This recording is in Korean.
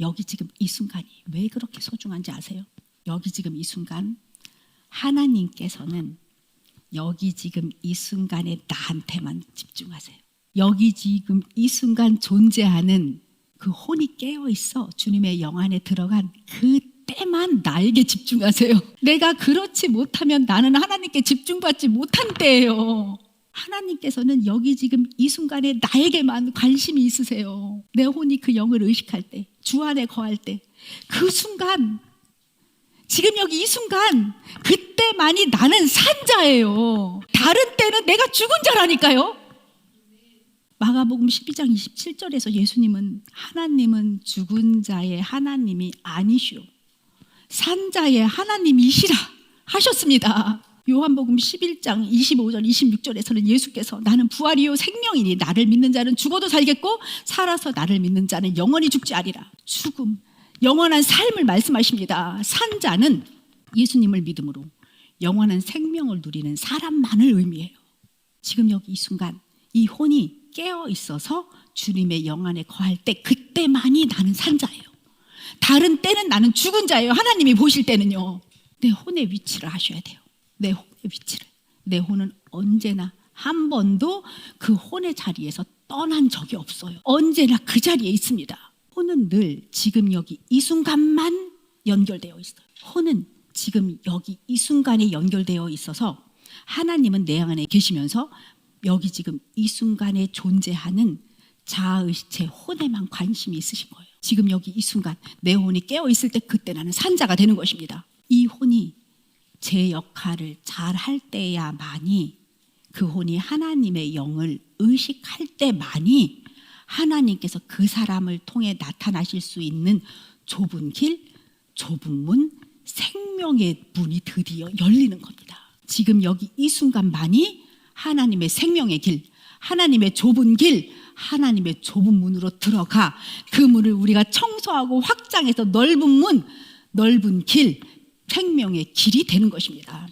여기 지금 이 순간이 왜 그렇게 소중한지 아세요? 여기 지금 이 순간 하나님께서는 여기 지금 이 순간에 나한테만 집중하세요. 여기 지금 이 순간 존재하는 그 혼이 깨어 있어 주님의 영 안에 들어간 그 때만 나에게 집중하세요. 내가 그렇지 못하면 나는 하나님께 집중받지 못한 때예요. 하나님께서는 여기 지금 이 순간에 나에게만 관심이 있으세요. 내 혼이 그 영을 의식할 때, 주 안에 거할 때, 그 순간, 지금 여기 이 순간, 그때만이 나는 산자예요. 다른 때는 내가 죽은 자라니까요. 마가복음 12장 27절에서 예수님은 하나님은 죽은 자의 하나님이 아니시오. 산자의 하나님이시라 하셨습니다. 요한복음 11장 25절 26절에서는 예수께서 나는 부활이요 생명이니 나를 믿는 자는 죽어도 살겠고 살아서 나를 믿는 자는 영원히 죽지 아니라 죽음 영원한 삶을 말씀하십니다. 산 자는 예수님을 믿음으로 영원한 생명을 누리는 사람만을 의미해요. 지금 여기 이 순간 이 혼이 깨어 있어서 주님의 영 안에 거할 때 그때만이 나는 산 자예요. 다른 때는 나는 죽은 자예요. 하나님이 보실 때는요. 내 혼의 위치를 하셔야 돼요. 내 혼의 위치를. 내 혼은 언제나 한 번도 그 혼의 자리에서 떠난 적이 없어요. 언제나 그 자리에 있습니다. 혼은 늘 지금 여기 이 순간만 연결되어 있어요. 혼은 지금 여기 이 순간에 연결되어 있어서 하나님은 내 안에 계시면서 여기 지금 이 순간에 존재하는 자아의식 제 혼에만 관심이 있으신 거예요. 지금 여기 이 순간 내 혼이 깨어 있을 때 그때 나는 산자가 되는 것입니다. 제 역할을 잘 할 때야만이 그 혼이 하나님의 영을 의식할 때만이 하나님께서 그 사람을 통해 나타나실 수 있는 좁은 길, 좁은 문, 생명의 문이 드디어 열리는 겁니다. 지금 여기 이 순간만이 하나님의 생명의 길, 하나님의 좁은 길, 하나님의 좁은 문으로 들어가 그 문을 우리가 청소하고 확장해서 넓은 문, 넓은 길, 생명의 길이 되는 것입니다.